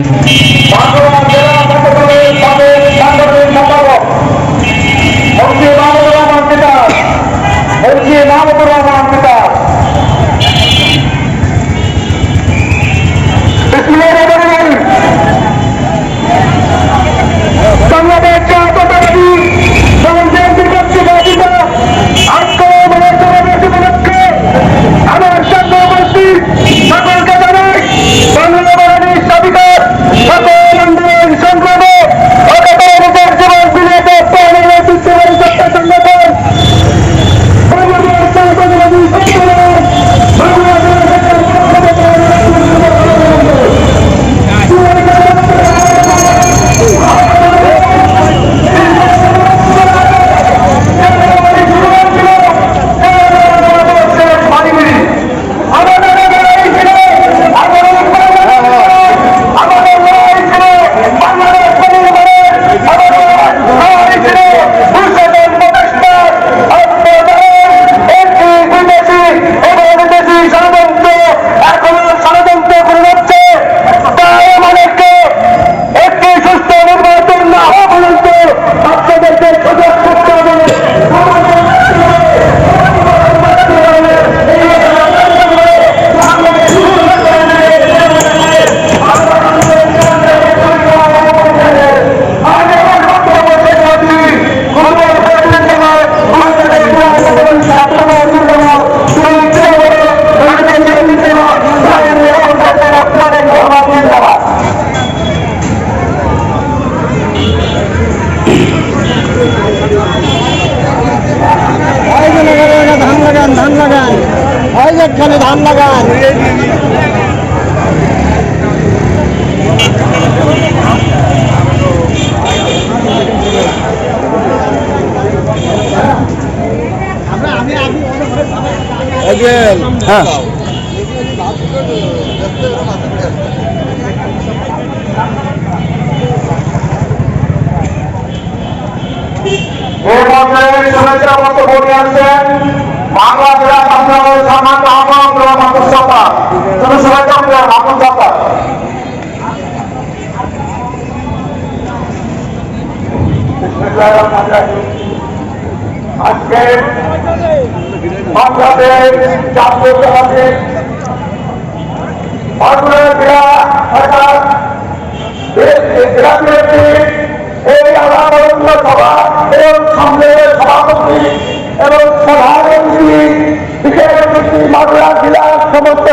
Thank you. ওই যে খালি ধান লাগান। হ্যাঁ। এই পর্যায়ে শুভেচ্ছা বক্তব্য নিয়ে আসছেন বাংলা জেলা শাসনের সম্মানিত আহ্বায়ক জেলা মাহমুদ সরকার। শুধু শুভেচ্ছা দিলেন মাহমুদ সরকার। আজকে বাংলাদেশ জাতীয়তাবাদী বাংলা জেলা সভা সম্মেলনের সভাপতি এবং প্রধানমন্ত্রী বিশেষমন্ত্রী মাগুরা জেলার সমস্ত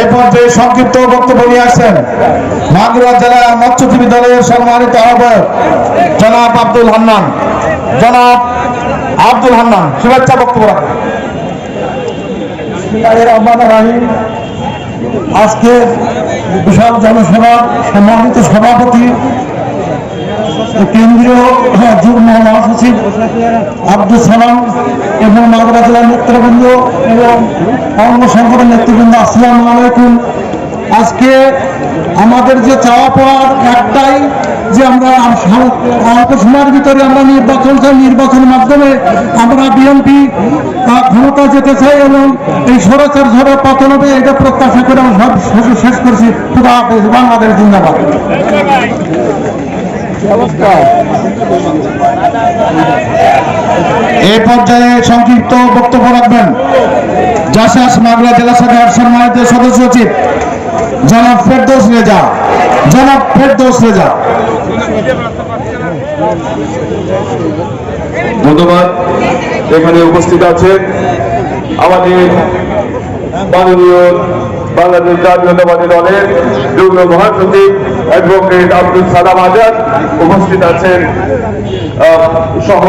এ পর্যায়ে সংক্ষিপ্ত বক্তব্য নিয়ে আসছেন মাগুরা জেলা মৎস্যজীবী দলের সম্মানিত আহ্বায়ক জনাব আব্দুল হান্নান। জনাব আব্দুল হান্নান, শুভেচ্ছা বক্তব্য আজকে বিশাল জনসভার সম্মানিত সভাপতি কেন্দ্রীয় যুগ্ম মহাসচিব আব্দুল সালাম এবং মাগুরা জেলার নেতৃবৃন্দ এবং অঙ্গ নেতৃবৃন্দ, আসসালামু আলাইকুম। আজকে আমাদের যে চাওয়া পাওয়ার একটাই যে আমরা অল্প সময়ের ভিতরে আমরা নির্বাচন চাই নির্বাচনের মাধ্যমে আমরা বিএনপি ক্ষমতা যেতে চাই এবং এই সরকার ঝড়ে পতন হবে এটা প্রত্যাশা করে আমরা সব শেষ- করছি। হাফেজ, বাংলাদেশ জিন্দাবাদ। এ পর্যায়ে সংক্ষিপ্ত বক্তব্য রাখবেন জাসাস মাগুরা জেলা শাখার সম্মানিত সদস্য সচিব জনাব ফেরদৌস রেজা। জনাব ফেরদৌস রেজা। ধন্যবাদ। এখানে উপস্থিত আছেন আমাদের মাননীয় বাংলাদেশ জাতীয়তাবাদী দলের যুগ্ম মহাসচিব অ্যাডভোকেট আব্দুল সালাম আজাদ উপস্থিত আছেন সহ